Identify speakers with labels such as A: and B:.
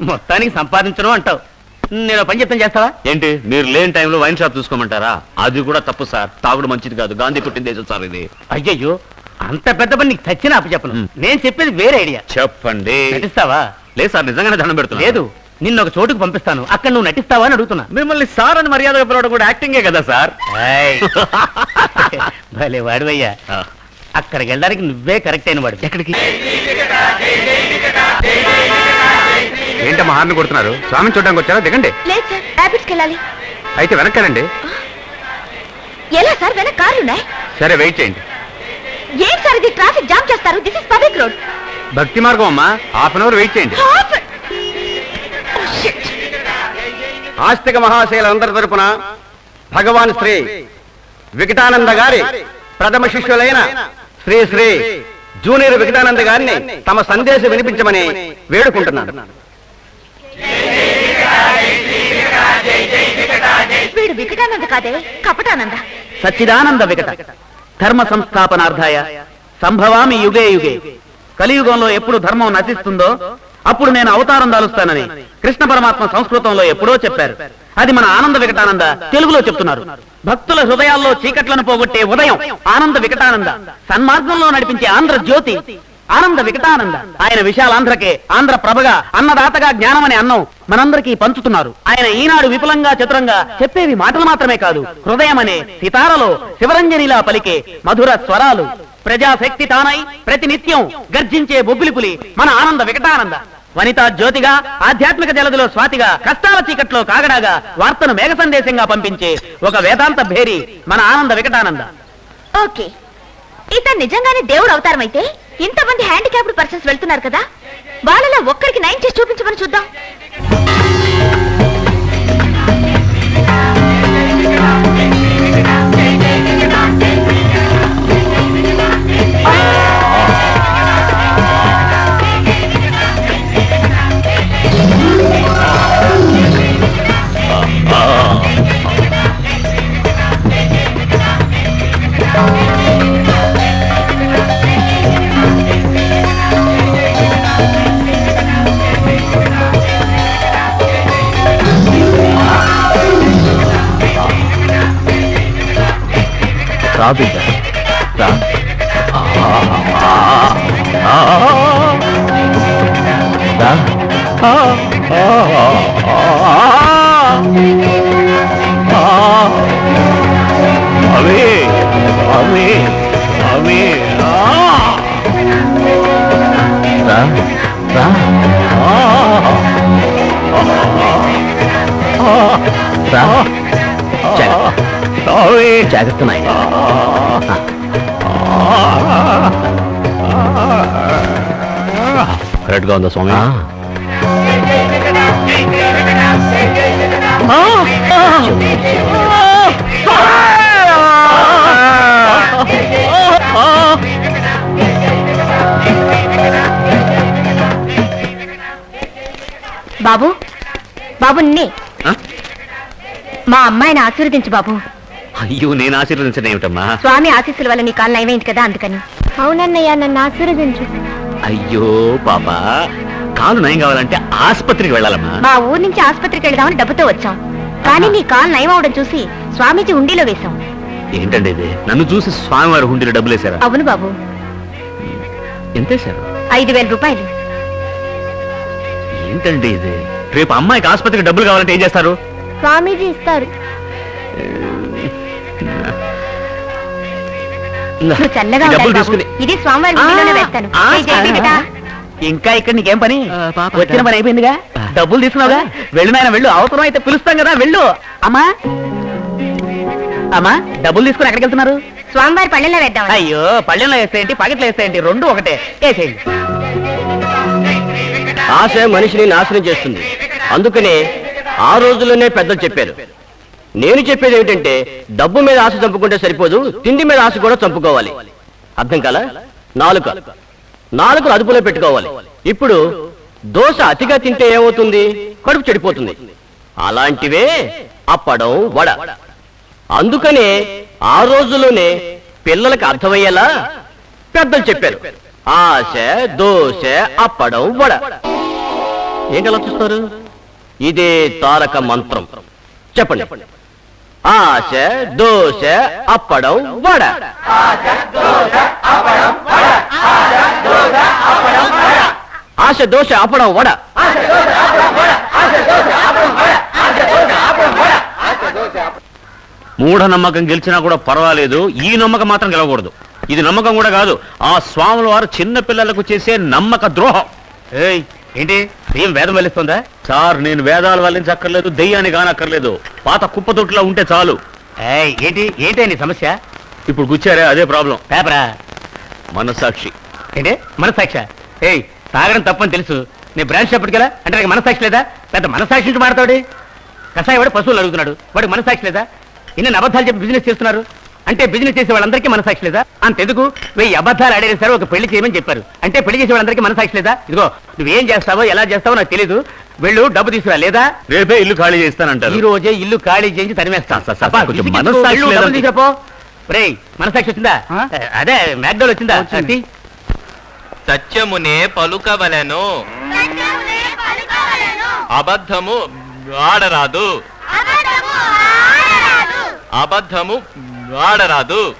A: మొత్తానికి సంపాదించడం అంటావు నేను పని చెప్తాను చేస్తావా
B: ఏంటి మీరు లేని టైంలో వైన్ షాప్ చూసుకోమంటారా అది కూడా తప్పు సార్ తాగుడు మంచిది కాదు గాంధీ పుట్టిన దేశం సార్ ఇది
A: అయ్యయ్యో అంత పెద్ద పని నీకు చచ్చిన అప్పు చెప్పను. నేను చెప్పేది వేరే ఐడియా
B: చెప్పండి
A: నటిస్తావా
B: లేదు సార్ నిజంగానే దండం పెడుతున్నా
A: లేదు నిన్న ఒక చోటుకు పంపిస్తాను అక్కడ నువ్వు నటిస్తావా అని అడుగుతున్నా
B: మిమ్మల్ని సార్ అని మర్యాదగా పిలవడం కూడా యాక్టింగే కదా సార్.
A: భలే వాడివయ్యా అక్కడికి వెళ్ళడానికి నువ్వే కరెక్ట్ అయిన వాడు
B: ఎక్కడికి
C: ఏంటమ్మా హార్న్ కొడుతున్నారు? స్వామిని చూడడానికి వచ్చారా? దిగండి.
D: లేదు సార్ ర్యాపిడ్స్కి వెళ్ళాలి.
C: అయితే వెనక్కానండి.
D: ఎలా సార్? వెనక కార్లు ఉన్నాయి
C: సరే వెయిట్ చేయండి.
D: ఏం సార్ ఇది? ట్రాఫిక్ జామ్ చేస్తారు. This is public road.
C: భక్తి మార్గం అమ్మా. హాఫ్ అన్ అవర్ వెయిట్ చేయండి. ఆస్తిక మహాశైలందరి తరపున భగవాన్ శ్రీ వికటానంద గారి ప్రథమ శిష్యులైన శ్రీ శ్రీ జూనియర్ వికటానంద గారిని తమ సందేశం వినిపించమని వేడుకుంటున్నాను.
D: వీడు వికటానంద కాదే కపటానంద.
A: సచ్చిదానంద వికట. ధర్మ సంస్థాపనార్థాయ సంభవామి యుగే యుగే. కలియుగంలో ఎప్పుడు ధర్మం నశిస్తుందో అప్పుడు నేను అవతారం దాలుస్తానని కృష్ణ పరమాత్మ సంస్కృతంలో ఎప్పుడో చెప్పారు. అది మన ఆనంద వికటానంద తెలుగులో చెప్తున్నారు. భక్తుల హృదయాల్లో చీకట్లను పోగొట్టే ఉదయం ఆనంద వికటానంద. సన్మార్గంలో నడిపించే ఆంధ్ర జ్యోతి ఆనంద వికటానంద. ఆయన విశాలాంధ్రకే ఆంధ్ర ప్రభగా అన్నదాతగా జ్ఞానమనే అన్నం మనందరికీ పంచుతున్నారు. ఆయన ఈనాడు విపులంగా చతురంగా చెప్పేవి మాటలు మాత్రమే కాదు. హృదయమనే సితారలో శివరంజనిలా పలికే మధుర స్వరాలు. ప్రజాశక్తి తానై ప్రతినిత్యం గర్జించే బొబ్బిలిపులి మన ఆనంద వికటానంద. వనితా జ్యోతిగా ఆధ్యాత్మిక జలదిలో స్వాతిగా కష్టాల చీకట్లో కాగడాగా వార్తను మేఘ సందేశంగా పంపించే ఒక వేదాంత భేరి మన ఆనంద వికటానంద.
D: ఓకే. ఇతను నిజంగానే దేవుడు అవతారమైతే ఇంతమంది హ్యాండిక్యాప్డ్ పర్సన్స్ వెళ్తున్నారు కదా? వాళ్ళలో ఒక్కరికి నైన్ చేసి చూపించమని చూద్దాం.
B: రా బిడ్డ రా. రా. అవి అవి అవి రా. రా రా. జాగ్రత్త నాయన. కరెక్ట్గా ఉందా స్వామి?
D: బాబు బాబు నిన్నే.
B: ఆ?
D: మా అమ్మాయిని ఆశీర్వదించు బాబు.
B: అయ్యో నేను ఆశీర్వదించడం ఏమిటమ్మా?
D: స్వామి ఆశీస్సుల వల్ల నీ కాలు నయమైంది కదా అందుకని. అవునన్నయ్య నన్ను ఆశీర్వదించు.
B: అయ్యో పాప కాలు నయం కావాలంటే ఆసుపత్రికి వెళ్ళాలమ్మా.
D: మా ఊరు నుంచి ఆసుపత్రికి వెళదామని డబ్బుతో వచ్చాం. కానీ నీ కాలు నయం అవడం చూసి స్వామీజీ ఉండిలో వేశాం.
B: ఏంటండి ఇది? నన్ను చూసి స్వామివారి హుండీలో డబ్బులు వేశారా?
D: అవును బాబు.
B: ఎంత వేశారు?
D: ఐదు వేల రూపాయలు.
B: ఏంటండి ఇది? రేపు అమ్మాయికి ఆసుపత్రికి డబ్బులు కావాలంటే ఏం చేస్తారు?
D: స్వామీజీ ఇస్తారు. నువ్వు చల్లగా
B: ఈ డబ్బులు
D: ఉండాలి బాబు.
B: తీసుకుని.
D: ఇది స్వామివారి ఉండిలోనే వేస్తాను.
A: ఆ,
D: ఏ జయంతి బిడ్డ.
A: ఇంకా ఇక్కడ నీకేం పని?
B: ఆ, పాప
A: వచ్చిన పని అయిపోయిందిగా?
B: ఆ.
A: డబ్బులు తీసుకున్నావుగా? వెళ్ళు నాయన వెళ్ళు. అవసరం అయితే పిలుస్తాం కదా వెళ్ళు. అమ్మా. అమ్మా డబ్బులు తీసుకుని ఎక్కడికి వెళ్తున్నారు?
D: స్వామివారి పళ్ళెంలో వేద్దాం
A: అయ్యో పళ్ళెంలో వేస్తాయంటి పాకెట్లో వేస్తాయంటి రెండు ఒకటే. వేసేయండి.
E: ఆశ మనిషిని నాశనం చేస్తుంది. అందుకనే ఆ రోజుల్లోనే పెద్దలు చెప్పారు. నేను చెప్పేది ఏమిటంటే డబ్బు మీద ఆశ చంపుకుంటే సరిపోదు తిండి మీద ఆశ కూడా చంపుకోవాలి. అర్థం కాల? నాలుక. నాలుగు అదుపులో పెట్టుకోవాలి. ఇప్పుడు దోశ అతిగా తింటే ఏమవుతుంది? కడుపు చెడిపోతుంది. అలాంటివే అప్పడం వడ. అందుకనే ఆ రోజుల్లోనే పిల్లలకు అర్థమయ్యేలా పెద్దలు చెప్పారు. ఆశ దోశ అప్పడం వడ. ఏంటి అలా చూస్తారు ఇదే తారక మంత్రం. చెప్పండి. ఆశ దోశ అప్పడం వడ. ఆశ దోశ అప్పడం వడ.
B: మూఢ నమ్మకం గెలిచినా కూడా పర్వాలేదు. ఈ నమ్మకం మాత్రం గెలవకూడదు. ఇది నమ్మకం కూడా కాదు. ఆ స్వాముల వారు చిన్న పిల్లలకు చేసే నమ్మక ద్రోహం.
F: ఏయ్ ఏంటి? దెయ్యం వేదం వెళ్ళిస్తుందా
B: సార్ నేను వేదాలు వల్లించక్కర్లేదు దెయ్యాన్ని కానక్కర్లేదు. పాత కుప్పతొట్టులా ఉంటే చాలు.
F: ఏయ్ ఏంటి? ఏంటి నీ సమస్య?
B: ఇప్పుడు గుచ్చారే అదే ప్రాబ్లం.
F: పేపరా?
B: మనసాక్షి
F: ఏంటి? మనసాక్ష ఏయ్ తాగడం తప్పని తెలుసు. నీ బ్రాంచ్ చెప్పడు కదా అంటే నాకు మనసాక్షి లేదా? పెద్ద మనసాక్షి నుంచి మాడతాడు కషాయ వాడు పశువులు అడుగుతున్నాడు. వాడికి మనసాక్షి లేదా? ఇన్ని అబద్ధాలు చెప్పి బిజినెస్ చేస్తున్నారు? అంటే బిజినెస్ చేసే వాళ్ళందరికీ మనసాక్షి లేదా? అంతెందుకు వెయ్యి అబద్ధాలు ఆడేది సరే ఒక పెళ్ళి చేయమని చెప్పారు. అంటే పెళ్ళి చేసే వాళ్ళందరికీ మనసాక్షి లేదా? ఇదిగో నువ్వేం చేస్తావో ఎలా చేస్తావో నాకు తెలియదు వెళ్ళు డబ్బు తీసుకురా లేదా?
B: రేపే ఇల్లు ఖాళీ చేస్తానంటారు
F: ఈ రోజే ఇల్లు ఖాళీ చేయించి తరిమేస్తా.
B: సార్, సార్, సార్, కొంచెం మనస్సాక్షి లేదంటే-
F: చెప్పో రేయ్ మనసాక్షి వచ్చిందా? అదే మ్యాక్డోల్ వచ్చిందా.
G: సత్యమునే పలుకవలెను. అబద్ధము ఆడరాదు. అబద్ధము వాడరాదు.